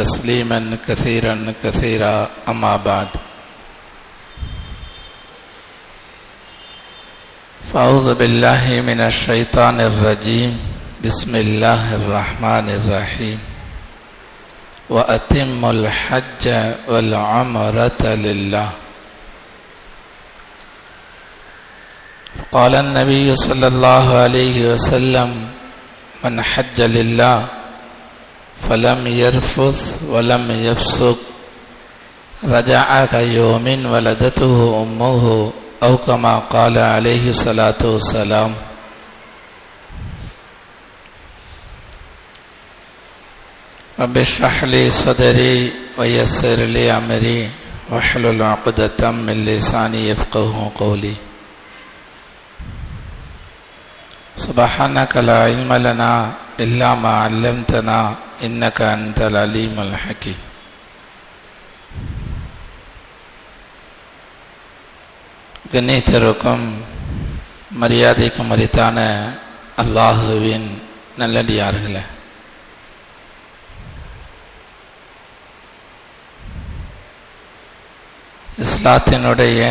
تسليما كثيرا كثيرا أما بعد. فأعوذ بالله من الشيطان الرجيم. بسم الله الرحمن الرحيم. وأتم الحج والعمرة لله. قال النبي صلى الله عليه وسلم من حج لله فلم يرفث ولم يفسق. رجع كيوم ولدته أمه أو كما قال عليه الصلاة والسلام. رب اشرح لي صدري ويسر لي أمري واحلل عقدة من لساني يفقه قولي. سبحانك لا علم لنا إلا ما علمتنا إنك أنت العليم الحكيم கண்ணியத்திற்கும் மரியாதைக்கும் மரித்தான அல்லாஹுவின் நல்லடியார்களே இஸ்லாத்தினுடைய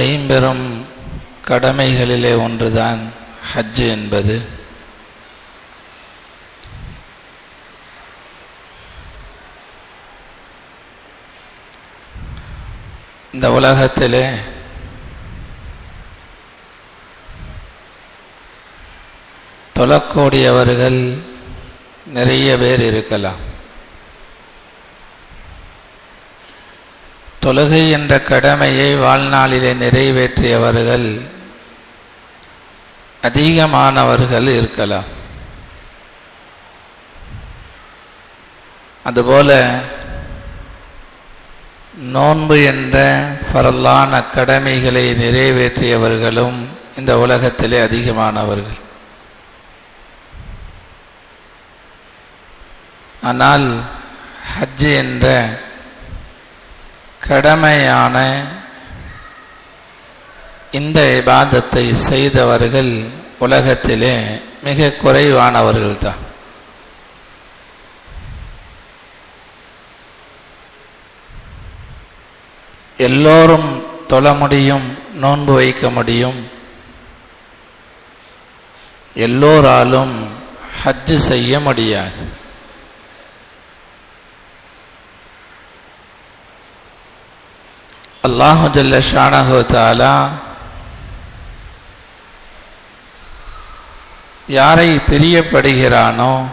ஐம்பெரும் கடமைகளிலே ஒன்றுதான் ஹஜ் என்பது. இந்த உலகத்திலே தொழக்கூடியவர்கள் நிறைய பேர் இருக்கலாம். தொழுகை என்ற கடமையை வாழ்நாளிலே நிறைவேற்றியவர்கள் அதிகமானவர்கள் இருக்கலாம். அதுபோல நோன்பு என்ற பரலான கடமைகளை நிறைவேற்றியவர்களும் இந்த உலகத்திலே அதிகமானவர்கள். ஆனால் ஹஜ் என்ற கடமையான இந்த இபாதத்தை செய்தவர்கள் உலகத்திலே மிக குறைவானவர்கள் தான் எல்லோரும் தொழ முடியும் நோன்பு வைக்க முடியும். எல்லோராலும் ஹஜ் செய்ய முடியாது. அல்லாஹு ஜல்ல ஷானஹு தாலா யாரை பிரியப்படுகிறானோ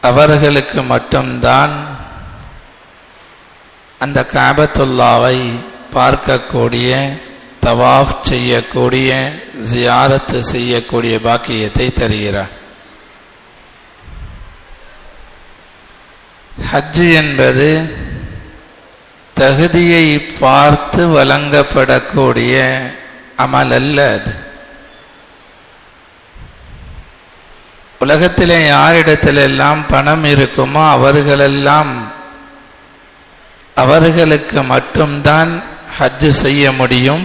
அவர்களுக்கு மட்டும்தான் அந்த காபத்துல்லாவை பார்க்கக்கூடிய தவாஃப் செய்யக்கூடிய ஜியாரத்து செய்யக்கூடிய பாக்கியத்தை தருகிறார். ஹஜ் என்பது தகுதியை பார்த்து வழங்கப்படக்கூடிய அமல் அல்ல அது. உலகத்திலே யாரிடத்திலெல்லாம் பணம் இருக்குமோ அவர்களெல்லாம் அவர்களுக்கு மட்டும்தான் ஹஜ்ஜு செய்ய முடியும்.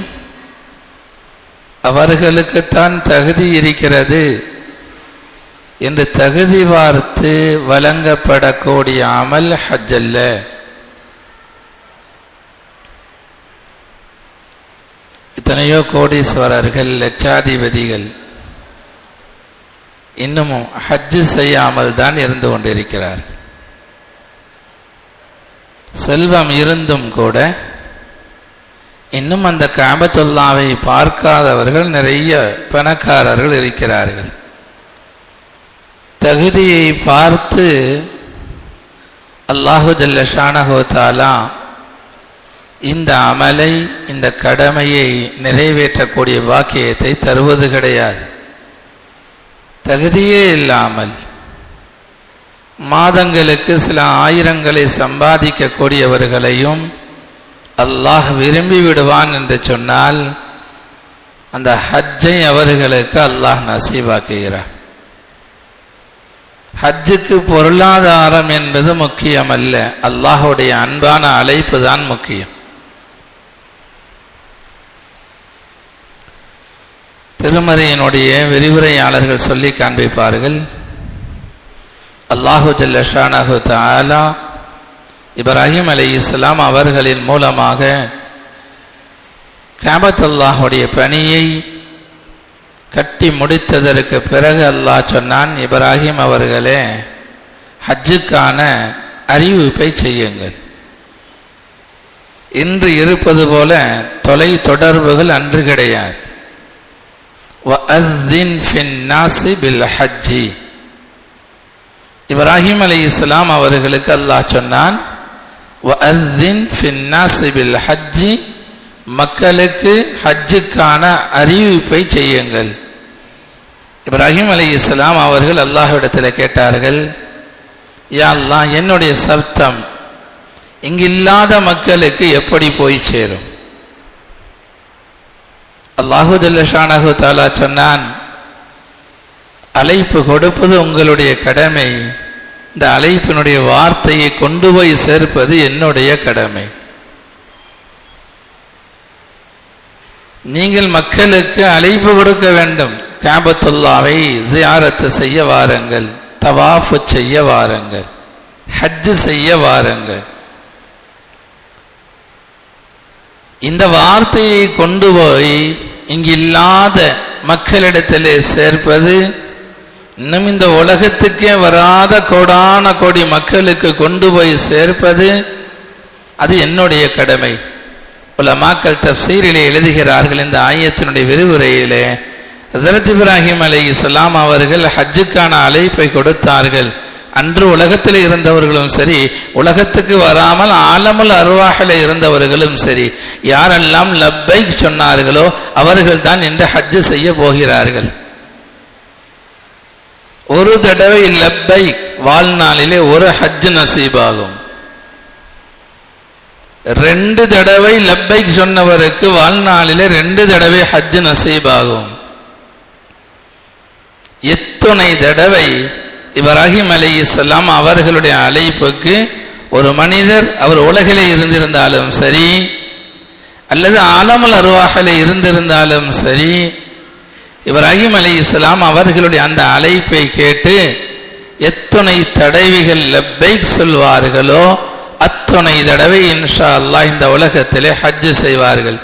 அவர்களுக்குத்தான் தகுதி இருக்கிறது. என்று தகுதி பார்த்து வழங்கப்படக்கூடிய அமல் ஹஜ் அல்ல எத்தனையோ கோடீஸ்வரர்கள் லட்சாதிபதிகள் இன்னமும் ஹஜ்ஜு செய்யாமல் தான் இருந்து கொண்டிருக்கிறார். செல்வம் இருந்தும் கூட இன்னும் அந்த காபத்துல்லாவை பார்க்காதவர்கள் நிறைய பணக்காரர்கள் இருக்கிறார்கள். தகுதியை பார்த்து அல்லாஹு ஜல்ல தாலா இந்த அமலை இந்த கடமையை நிறைவேற்றக்கூடிய பாக்கியத்தை தருவது கிடையாது. தகுதியே இல்லாமல் மாதங்களுக்கு சில ஆயிரங்களை சம்பாதிக்கக்கூடியவர்களையும் அல்லாஹ் விரும்பி விடுவான் என்று சொன்னால் அந்த ஹஜ்ஜை அவர்களுக்கு அல்லாஹ் நசீவாக்குகிறார் ஹஜ்ஜுக்கு பொருளாதாரம் என்பது முக்கியமல்ல. அல்லாஹுடைய அன்பான அழைப்பு தான் முக்கியம். திருமறையினுடைய விரிவுரையாளர்கள் சொல்லி காண்பிப்பார்கள். அல்லாஹு ஜல்லஷானஹு தாலா இப்ராஹிம் அலி இஸ்லாம் அவர்களின் மூலமாக கேபத்துல்லாஹுடைய பணியை கட்டி முடித்ததற்கு பிறகு அல்லாஹ் சொன்னான் இப்ராஹிம் அவர்களே ஹஜ்ஜுக்கான அறிவிப்பை செய்யுங்கள். இன்று இருப்பது போல தொலை தொடர்புகள் அன்று கிடையாது. இப்ராஹிம் அலி இஸ்லாம் அவர்களுக்கு அல்லாஹ் சொன்னான் ஹஜ்ஜி மக்களுக்கு ஹஜ்ஜுக்கான அறிவிப்பை செய்யுங்கள் இப்ராஹிம் அலி இஸ்லாம் அவர்கள் அல்லாஹ்விடத்தில் கேட்டார்கள் யா அல்லாஹ் என்னுடைய சப்தம் இங்கில்லாத மக்களுக்கு எப்படி போய் சேரும் அல்லாஹு தாலா சொன்னான் அழைப்பு கொடுப்பது உங்களுடைய கடமை. இந்த அழைப்பினுடைய வார்த்தையை கொண்டு போய் சேர்ப்பது என்னுடைய கடமை. நீங்கள் மக்களுக்கு அழைப்பு கொடுக்க வேண்டும். காபத்துல்லாவை ஜியாரத்து செய்ய வாருங்கள். தவாஃபு செய்ய வாருங்கள். ஹஜ்ஜு செய்ய வாருங்கள். இந்த வார்த்தையை கொண்டு போய் இங்கு இல்லாத மக்களிடத்திலே சேர்ப்பது இன்னும் இந்த உலகத்துக்கே வராத கோடான கோடி மக்களுக்கு கொண்டு போய் சேர்ப்பது அது என்னுடைய கடமை. உலமாக்கள் தப்சீரிலே எழுதுகிறார்கள் இந்த ஆயத்தினுடைய விரிவுரையிலே. ஹசரத் இப்ராஹிம் அலி இஸ்லாம் அவர்கள் ஹஜ்ஜுக்கான அழைப்பை கொடுத்தார்கள். அன்று உலகத்தில் இருந்தவர்களும் சரி உலகத்துக்கு வராமல் ஆலமுல் அருவாகில் இருந்தவர்களும் சரி யாரெல்லாம் லப்பை சொன்னார்களோ அவர்கள் தான் இந்த ஹஜ்ஜு செய்ய போகிறார்கள். ஒரு தடவை லப்பை வாழ்நாளிலே ஒரு ஹஜ் நசீபாகும். ரெண்டு தடவை லப்பை சொன்னவருக்கு வாழ்நாளிலே ரெண்டு தடவை ஹஜ் நசீபாகும். எத்துணை தடவை இப்ராஹிம் அலி இஸ்லாம் அவர்களுடைய அழைப்புக்கு ஒரு மனிதர் அவர் உலகிலே இருந்திருந்தாலும் சரி அல்லது ஆலமல் அருவாகல இருந்திருந்தாலும் சரி இப்ராஹிம் அலி இஸ்லாம் அவர்களுடைய அந்த அழைப்பை கேட்டு எத்துணை தடவைகள் லப்பைக் சொல்வார்களோ அத்துணை தடவை இன்ஷா அல்லாஹ் இந்த உலகத்திலே ஹஜ்ஜு செய்வார்கள்.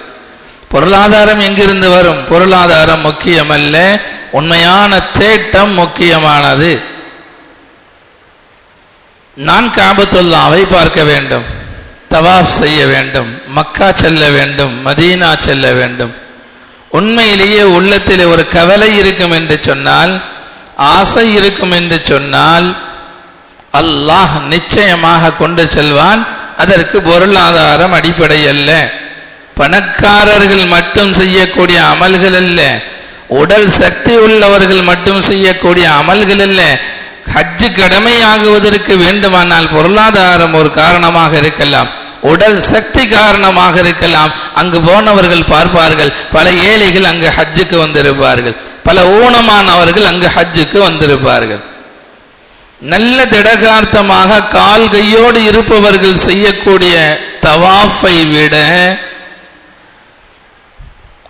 பொருளாதாரம் எங்கிருந்து வரும்? பொருளாதாரம் முக்கியமல்ல உண்மையான தேட்டம் முக்கியமானது. நான் காபத்துல்லாவை பார்க்க வேண்டும். தவாஃப் செய்ய வேண்டும். மக்கா செல்ல வேண்டும். மதீனா செல்ல வேண்டும். உண்மையிலேயே உள்ளத்தில் ஒரு கவலை இருக்கும் என்று சொன்னால் ஆசை இருக்கும் என்று சொன்னால் அல்லாஹ் நிச்சயமாக கொண்டு செல்வான். அதற்கு பொருளாதாரம் அடிப்படை அல்ல. பணக்காரர்கள் மட்டும் செய்யக்கூடிய அமல்கள் அல்ல. உடல் சக்தி உள்ளவர்கள் மட்டும் செய்யக்கூடிய அமல்கள் அல்ல. ஹஜ்ஜு கடமையாகுவதற்கு வேண்டுமானால் பொருளாதாரம் ஒரு காரணமாக இருக்கலாம் உடல் சக்தி காரணமாக இருக்கலாம். அங்கு போனவர்கள் பார்ப்பார்கள் பல ஏழைகள் அங்கு ஹஜ்ஜுக்கு வந்திருப்பார்கள் பல ஊனமானவர்கள் அங்கு ஹஜ்ஜுக்கு வந்திருப்பார்கள். நல்ல திடகார்த்தமாக கால் கையோடு இருப்பவர்கள் செய்யக்கூடிய தவாஃபை விட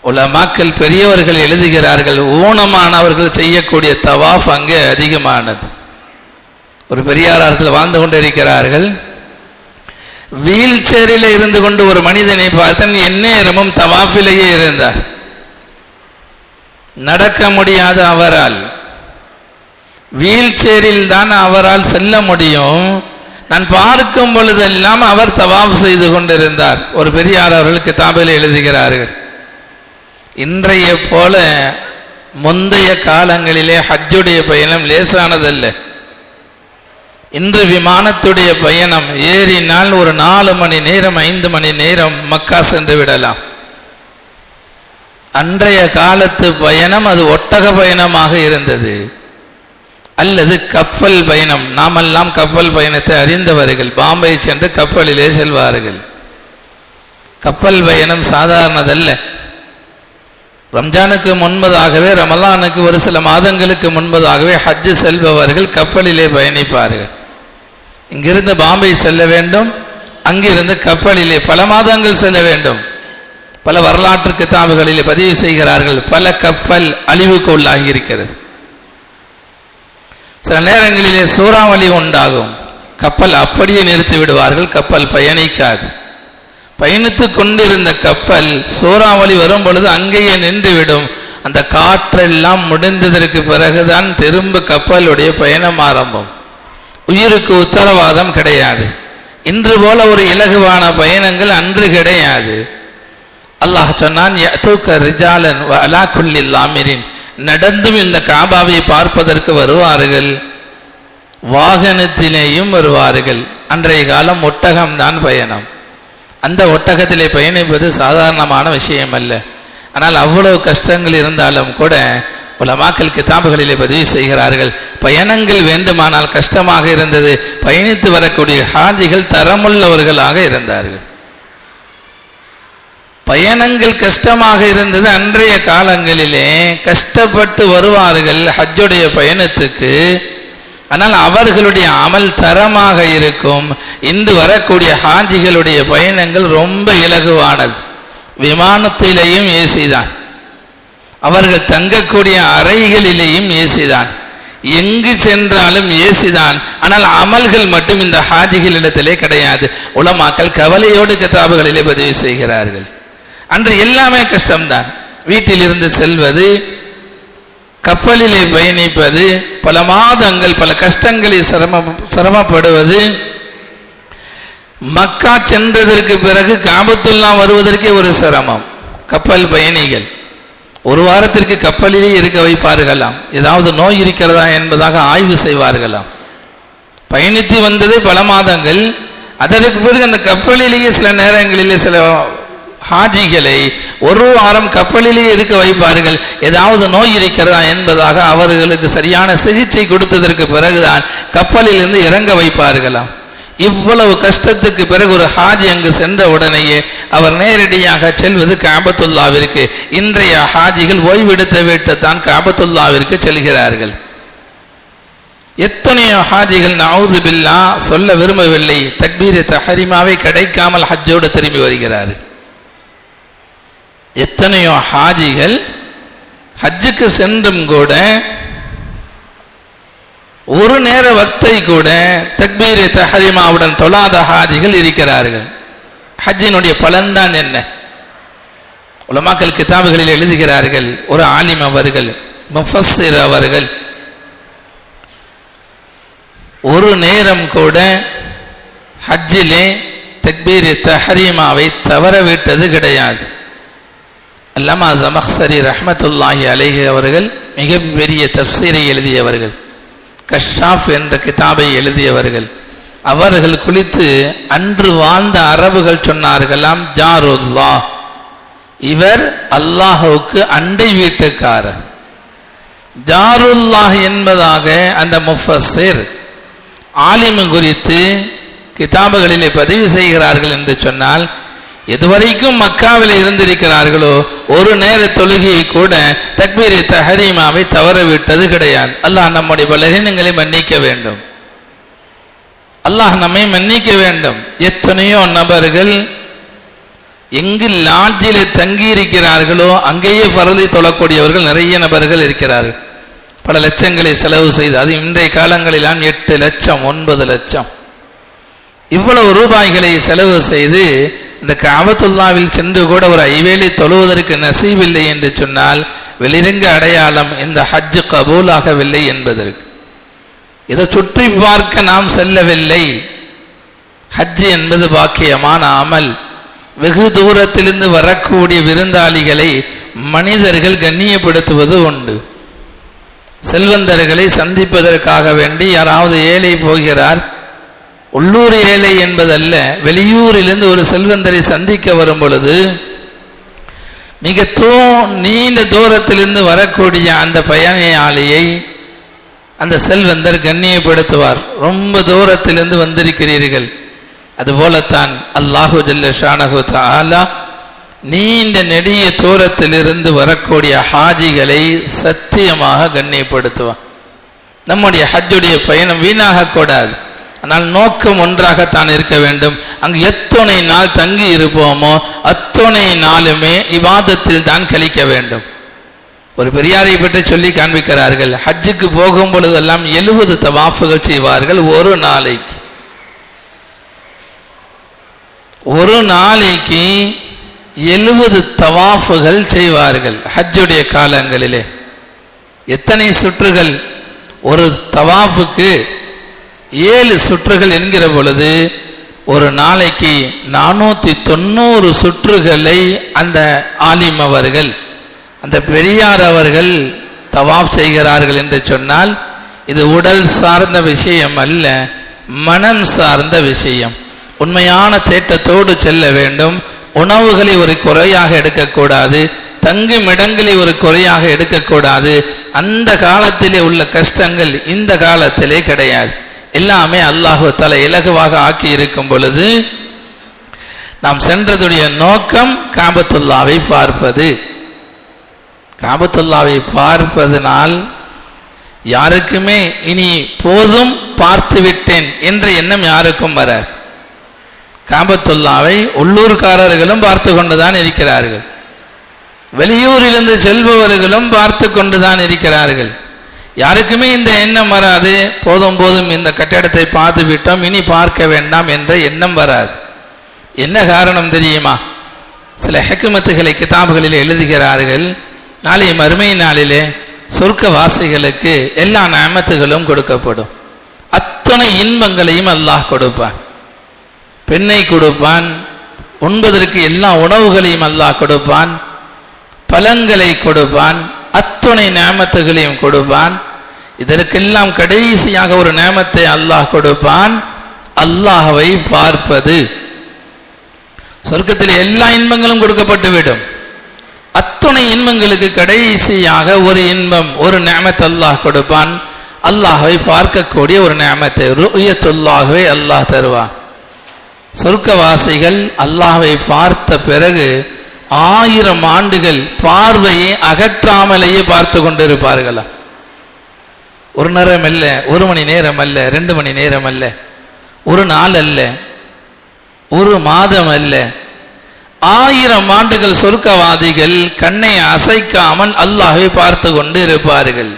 உலமாக்கள் பெரியவர்கள் எழுதுகிறார்கள் ஊனமானவர்கள் செய்யக்கூடிய தவாஃப் அங்கே அதிகமானது. ஒரு பெரியாரார்கள் வாழ்ந்து கொண்டிருக்கிறார்கள். வீல் சேரில் இருந்து கொண்டு ஒரு மனிதனை பார்த்தேன் எந்நேரமும் தவாஃபிலேயே இருந்தார். நடக்க முடியாத அவரால். வீல் சேரில் தான் அவரால் செல்ல முடியும். நான் பார்க்கும் பொழுதெல்லாம் அவர் தவாப் செய்து கொண்டிருந்தார். ஒரு பெரியார் அவர்கள் கிதாபில் எழுதுகிறார்கள். இன்றைய போல முந்தைய காலங்களிலே ஹஜ்ஜுடைய பயணம் லேசானதல்ல. இன்று விமானத்துடைய பயணம். ஏறினால் ஒரு நாலு மணி நேரம் ஐந்து மணி நேரம் மக்கா சென்று விடலாம். அன்றைய காலத்து பயணம் அது ஒட்டக பயணமாக இருந்தது. அல்லது கப்பல் பயணம். நாமெல்லாம் கப்பல் பயணத்தை அறிந்தவர்கள். பாம்பை சென்று கப்பலிலே செல்வார்கள். கப்பல் பயணம் சாதாரணதல்ல. ரம்ஜானுக்கு முன்பதாகவே ரமலானுக்கு ஒரு சில மாதங்களுக்கு முன்பதாகவே ஹஜ்ஜு செல்பவர்கள் கப்பலிலே பயணிப்பார்கள். இங்கிருந்து பாம்பே செல்ல வேண்டும். அங்கிருந்து கப்பலிலே பல மாதங்கள் செல்ல வேண்டும். பல வரலாற்று கிதாபுகளிலே பதிவு செய்கிறார்கள். பல கப்பல் அழிவுக்கு உள்ளாகி இருக்கிறது சில நேரங்களிலே சூறாவளி உண்டாகும். கப்பல் அப்படியே நிறுத்தி விடுவார்கள். கப்பல் பயணிக்காது. பயணித்து கொண்டிருந்த கப்பல் சூறாவளி வரும் பொழுது அங்கேயே நின்றுவிடும். அந்த காற்றெல்லாம் முடிந்ததற்கு பிறகுதான் திரும்ப கப்பலுடைய பயணம் ஆரம்பம். உயிருக்கு உத்தரவாதம் கிடையாது. இன்று போல ஒரு இலகுவான பயணங்கள் அன்று கிடையாது. அல்லாஹ் சொன்னான் ரிஜாலன் வ நடந்தும் இந்த காபாவை பார்ப்பதற்கு வருவார்கள். வாகனத்திலேயும் வருவார்கள். அன்றைய காலம் ஒட்டகம்தான் பயணம். அந்த ஒட்டகத்திலே பயணிப்பது சாதாரணமான விஷயம் அல்ல ஆனால் அவ்வளவு கஷ்டங்கள் இருந்தாலும் கூட உலமாக்கல் கிதாபுகளிலே பதிவு செய்கிறார்கள். பயணங்கள் வேண்டுமானால் கஷ்டமாக இருந்தது. பயணித்து வரக்கூடிய ஹாஜிகள் தரமுள்ளவர்களாக இருந்தார்கள். பயணங்கள் கஷ்டமாக இருந்தது. அன்றைய காலங்களிலே கஷ்டப்பட்டு வருவார்கள் ஹஜ்ஜுடைய பயணத்துக்கு. ஆனால் அவர்களுடைய அமல் தரமாக இருக்கும். இன்று வரக்கூடிய ஹாஜிகளுடைய பயணங்கள் ரொம்ப இலகுவானது. விமானத்திலேயும் ஏசி தான். அவர்கள் தங்கக்கூடிய அறைகளிலேயும் ஏசி தான் எங்கு சென்றாலும் ஏசி தான் ஆனால் அமல்கள் மட்டும் இந்த ஹாஜிகள் இடத்திலே கிடையாது. உலமாக்கள் கவலையோடு கிதாபுகளிலே பதிவு செய்கிறார்கள். அன்று எல்லாமே கஷ்டம்தான். வீட்டிலிருந்து செல்வது கப்பலிலே பயணிப்பது பல மாதங்கள் பல கஷ்டங்களில் சிரம சிரமப்படுவது மக்கா சென்றதற்கு பிறகு காபத்துல்லாம் வருவதற்கே ஒரு சிரமம். கப்பல் பயணிகள். ஒரு வாரத்திற்கு கப்பலிலே இருக்க வைப்பார்களாம். ஏதாவது நோய் இருக்கிறதா என்பதாக ஆய்வு செய்வார்களாம். பயணித்து வந்தது பல மாதங்கள். அதற்கு பிறகு அந்த கப்பலிலேயே சில நேரங்களிலே சில ஹாஜிகளை ஒரு வாரம் கப்பலிலே இருக்க வைப்பார்கள். ஏதாவது நோய் இருக்கிறதா என்பதாக அவர்களுக்கு சரியான சிகிச்சை கொடுத்ததற்கு பிறகுதான் கப்பலிலிருந்து இறங்க வைப்பார்களாம். இவ்வளவு கஷ்டத்துக்கு பிறகு ஒரு ஹாஜி அங்கு சென்ற உடனேயே அவர் நேரடியாக செல்வது காபத்துல்லாவிற்கு. இன்றைய ஹாஜிகள் ஓய்வெடுத்த வீட்டைத்தான் காபத்துல்லாவிற்கு செல்கிறார்கள். எத்தனையோ ஹாஜிகள் நவுது பில்லா சொல்ல விரும்பவில்லை. தக்பீர் தஹரிமாவை கிடைக்காமல் ஹஜ்ஜோடு திரும்பி வருகிறார். எத்தனையோ ஹாஜிகள் ஹஜ்ஜுக்கு சென்றும் கூட ஒரு நேர வக்தை கூட தக்பீர் தஹரிமாவுடன் தொழாத ஹாதிகள் இருக்கிறார்கள். ஹஜ்ஜினுடைய பலன்தான் என்ன? உலமாக்கல் கிதாபுகளில் எழுதுகிறார்கள் ஒரு ஆலிம் அவர்கள் முஃபஸ்ஸிர் அவர்கள் ஒரு நேரம் கூட ஹஜ்ஜிலே தக்பீர் தஹரீமாவை தவற விட்டது கிடையாது. அல்லமா ஜமக்சரி ரஹமத்துல்லாஹி அலேஹி அவர்கள் மிகப்பெரிய தப்சீரை எழுதியவர்கள். கஷாப் என்ற கிதாபை எழுதியவர்கள் அவர்கள் குளித்து அன்று வாழ்ந்த அரபுகள் சொன்னார்களாம் ஜாருல்லா. இவர் அல்லாஹுக்கு அண்டை வீட்டுக்காரர். ஜாருல்லாஹ் என்பதாக அந்த முஃபஸிர் ஆலிமு குறித்து கிதாபுகளிலே பதிவு செய்கிறார்கள் என்று சொன்னால் எதுவரைக்கும் மக்காவில் இருந்திருக்கிறார்களோ ஒரு நேர தொழுகையை கூட தக்பீரை தஹரீமாவை தவறவிட்டது கிடையாது. அல்லாஹ் நம்முடைய பலகீனங்களை மன்னிக்க வேண்டும். அல்லாஹ் நம்மை மன்னிக்க வேண்டும். எத்தனையோ நபர்கள் எங்கு லாட்ஜில தங்கி இருக்கிறார்களோ அங்கேயே பரதி தொழக்கூடியவர்கள் நிறைய நபர்கள் இருக்கிறார்கள். பல லட்சங்களை செலவு செய்து அது இன்றைய காலங்களிலாம் எட்டு லட்சம் ஒன்பது லட்சம். இவ்வளவு ரூபாய்களை செலவு செய்து இந்த காபத்துல்லாவில் சென்று கூட ஒரு ஐவேளை தொழுவதற்கு நசீவில்லை என்று சொன்னால் வெளிரங்க அடையாளம் இந்த ஹஜ்ஜு கபூலாகவில்லை என்பதற்கு. இதை சுற்றி பார்க்க நாம் செல்லவில்லை. ஹஜ் என்பது பாக்கியமான அமல். வெகு தூரத்திலிருந்து வரக்கூடிய விருந்தாளிகளை மனிதர்கள் கண்ணியப்படுத்துவது உண்டு. செல்வந்தர்களை சந்திப்பதற்காக வேண்டி யாராவது ஏழை போகிறார் உள்ளூர் ஏழை என்பதல்ல வெளியூரிலிருந்து ஒரு செல்வந்தரை சந்திக்க வரும் பொழுது மிக தூ நீண்ட தூரத்திலிருந்து வரக்கூடிய அந்த பயணியாளியை அந்த செல்வந்தர் கண்ணியப்படுத்துவார். ரொம்ப தூரத்திலிருந்து வந்திருக்கிறீர்கள். அதுபோலத்தான் அல்லாஹு ஜல்ல தாலா நீண்ட நெடிய தூரத்திலிருந்து வரக்கூடிய ஹாஜிகளை சத்தியமாக கண்ணியப்படுத்துவான். நம்முடைய ஹஜ்ஜுடைய பயணம் வீணாகக்கூடாது. ஆனால் நோக்கம் ஒன்றாகத்தான் இருக்க வேண்டும். அங்கு எத்தனை நாள் தங்கி இருப்போமோ அத்தனை நாளுமே இவாதத்தில் தான் கழிக்க வேண்டும். ஒரு பெரியாரை பற்றி சொல்லி காண்பிக்கிறார்கள் ஹஜ்ஜுக்கு போகும் பொழுதெல்லாம் எழுபது தவாஃபுகள் செய்வார்கள் ஒரு நாளைக்கு. ஒரு நாளைக்கு எழுபது தவாஃபுகள் செய்வார்கள் ஹஜ்ஜுடைய காலங்களிலே. எத்தனை சுற்றுகள்? ஒரு தவாஃபுக்கு ஏழு சுற்றுகள் என்கிற பொழுது ஒரு நாளைக்கு நானூத்தி தொண்ணூறு சுற்றுகளை அந்த ஆலிம் அவர்கள் அந்த பெரியார் அவர்கள் தவாப் செய்கிறார்கள் என்று சொன்னால் இது உடல் சார்ந்த விஷயம் அல்ல மனம் சார்ந்த விஷயம். உண்மையான தேட்டத்தோடு செல்ல வேண்டும். உணவுகளை ஒரு குறையாக எடுக்கக்கூடாது. தங்கும் இடங்களை ஒரு குறையாக எடுக்கக்கூடாது. அந்த காலத்திலே உள்ள கஷ்டங்கள் இந்த காலத்திலே கிடையாது. எல்லாமே அல்லாஹு தலை இலகுவாக ஆக்கி இருக்கும் பொழுது நாம் சென்றதுடைய நோக்கம் காபத்துல்லாவை பார்ப்பது. காபத்துல்லாவை பார்ப்பதனால் யாருக்குமே இனி போதும் பார்த்து விட்டேன் என்ற எண்ணம் யாருக்கும் வர. காபத்துல்லாவை உள்ளூர்காரர்களும் பார்த்து கொண்டுதான் இருக்கிறார்கள். வெளியூரிலிருந்து செல்பவர்களும் பார்த்து கொண்டுதான் இருக்கிறார்கள். யாருக்குமே இந்த எண்ணம் வராது. போதும் போதும் இந்த கட்டடத்தை பார்த்து விட்டோம் இனி பார்க்க வேண்டாம் என்ற எண்ணம் வராது. என்ன காரணம் தெரியுமா? சில ஹெக்குமத்துகளை கிதாபுகளில் எழுதுகிறார்கள். நாளை மறுமை நாளிலே சொர்க்க வாசிகளுக்கு எல்லா நாமத்துகளும் கொடுக்கப்படும். அத்தனை இன்பங்களையும் அல்லாஹ் கொடுப்பான். பெண்ணை கொடுப்பான். உண்பதற்கு எல்லா உணவுகளையும் அல்லாஹ் கொடுப்பான். பழங்களை கொடுப்பான். அத்துணை நேமத்துகளையும் கொடுப்பான். இதற்கெல்லாம் கடைசியாக ஒரு நேமத்தை அல்லாஹ் கொடுப்பான். அல்லாஹவை பார்ப்பது. சொர்க்கத்தில் எல்லா இன்பங்களும் கொடுக்கப்பட்டுவிடும். அத்துணை இன்பங்களுக்கு கடைசியாக ஒரு இன்பம் ஒரு நேமத்தை அல்லாஹ் கொடுப்பான். அல்லாஹவை பார்க்கக்கூடிய ஒரு நேமத்தை ருயத்துல்லாகவே அல்லாஹ் தருவான். சொர்க்கவாசிகள் அல்லாஹை பார்த்த பிறகு ஆயிரம் ஆண்டுகள் பார்வையை அகற்றாமலேயே பார்த்து கொண்டிருப்பார்களா? ஒரு நேரம் அல்ல ஒரு மணி நேரம் அல்ல ரெண்டு மணி நேரம் அல்ல ஒரு நாள் அல்ல ஒரு மாதம் அல்ல. ஆயிரம் ஆண்டுகள் சொர்க்கவாதிகள் கண்ணை அசைக்காமல் அல்லாஹை பார்த்து கொண்டு இருப்பார்கள்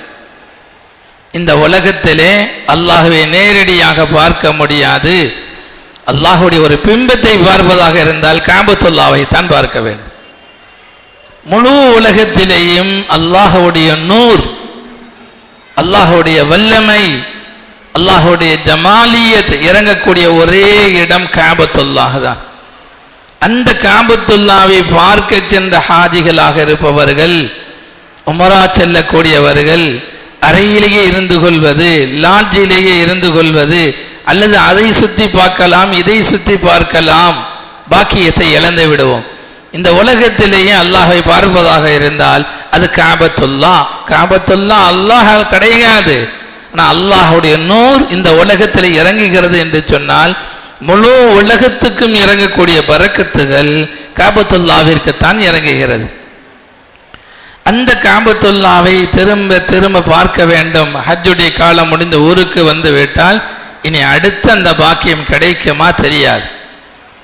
இந்த உலகத்திலே அல்லாஹுவை நேரடியாக பார்க்க முடியாது. அல்லாஹுடைய ஒரு பிம்பத்தை பார்ப்பதாக இருந்தால் காம்பத்துல்லாவை தான் பார்க்க வேண்டும். முழு உலகத்திலேயும் அல்லாஹுடைய நூர் அல்லாஹுடைய வல்லமை அல்லாஹுடைய ஜமாலியத் இறங்கக்கூடிய ஒரே இடம் காபத்துல்லாஹ் தான். அந்த காபத்துல்லாவை பார்க்க சென்ற ஹாஜிகளாக இருப்பவர்கள் உமரா செல்லக்கூடியவர்கள் அறையிலேயே இருந்து கொள்வது லாட்ஜிலேயே இருந்து கொள்வது அல்லது அதை சுற்றி பார்க்கலாம் இதை சுற்றி பார்க்கலாம் பாக்கியத்தை இழந்து விடுவோம். இந்த உலகத்திலேயே அல்லாஹை பார்ப்பதாக இருந்தால் அது காபத்துல்லா. காபத்துல்லா அல்லாஹ் கிடையாது. ஆனால் அல்லாஹுடைய நூர் இந்த உலகத்தில் இறங்குகிறது என்று சொன்னால் முழு உலகத்துக்கும் இறங்கக்கூடிய பறக்கத்துகள் காபத்துல்லாவிற்குத்தான் இறங்குகிறது. அந்த காபத்துல்லாவை திரும்ப திரும்ப பார்க்க வேண்டும். ஹஜ்ஜுடைய காலம் முடிந்த ஊருக்கு வந்து விட்டால் இனி அடுத்து அந்த பாக்கியம் கிடைக்குமா தெரியாது.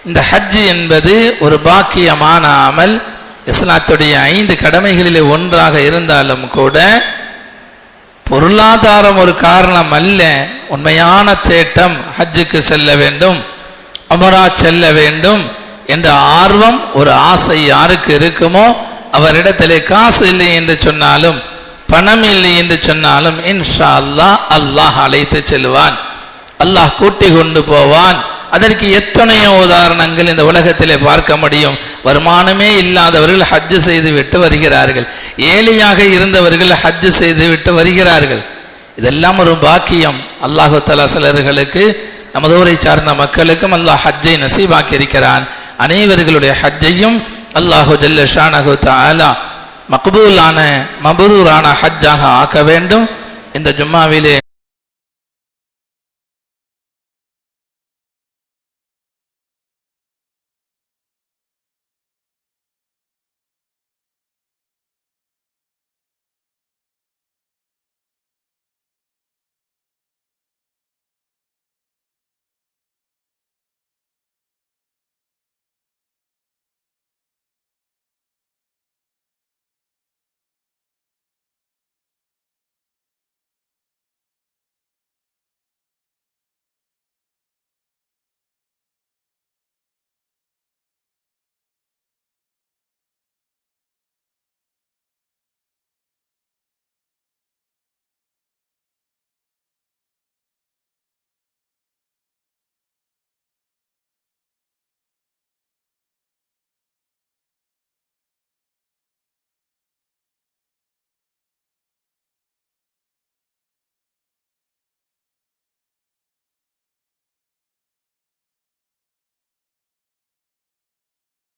இந்த ஹஜ் என்பது ஒரு பாக்கியமான அமல் இஸ்லாத்துடைய ஐந்து கடமைகளிலே ஒன்றாக இருந்தாலும் கூட பொருளாதாரம் ஒரு காரணம் அல்ல. உண்மையான தேட்டம் ஹஜ்ஜுக்கு செல்ல வேண்டும் அமரா செல்ல வேண்டும் என்ற ஆர்வம் ஒரு ஆசை யாருக்கு இருக்குமோ அவரிடத்திலே காசு இல்லை என்று சொன்னாலும் பணம் இல்லை என்று சொன்னாலும் இன்ஷா அல்லாஹ் அல்லாஹ் அழைத்து செல்வான். அல்லாஹ் கூட்டி கொண்டு போவான். அதற்கு எத்தனையோ உதாரணங்கள் இந்த உலகத்திலே பார்க்க முடியும். வருமானமே இல்லாதவர்கள் ஹஜ்ஜு செய்து விட்டு வருகிறார்கள். ஏழையாக இருந்தவர்கள் ஹஜ்ஜு செய்து விட்டு வருகிறார்கள். இதெல்லாம் ஒரு பாக்கியம். அல்லாஹு தலா சிலர்களுக்கு நமது ஊரை சார்ந்த மக்களுக்கும் அல்லாஹ் ஹஜ்ஜை நசீபாக்கி இருக்கிறான் அனைவர்களுடைய ஹஜ்ஜையும் அல்லாஹு ஜல்ல ஷானஹு தஆலா மக்பூலான மபரூரான ஹஜ்ஜாக ஆக்க வேண்டும். இந்த ஜும்மாவிலே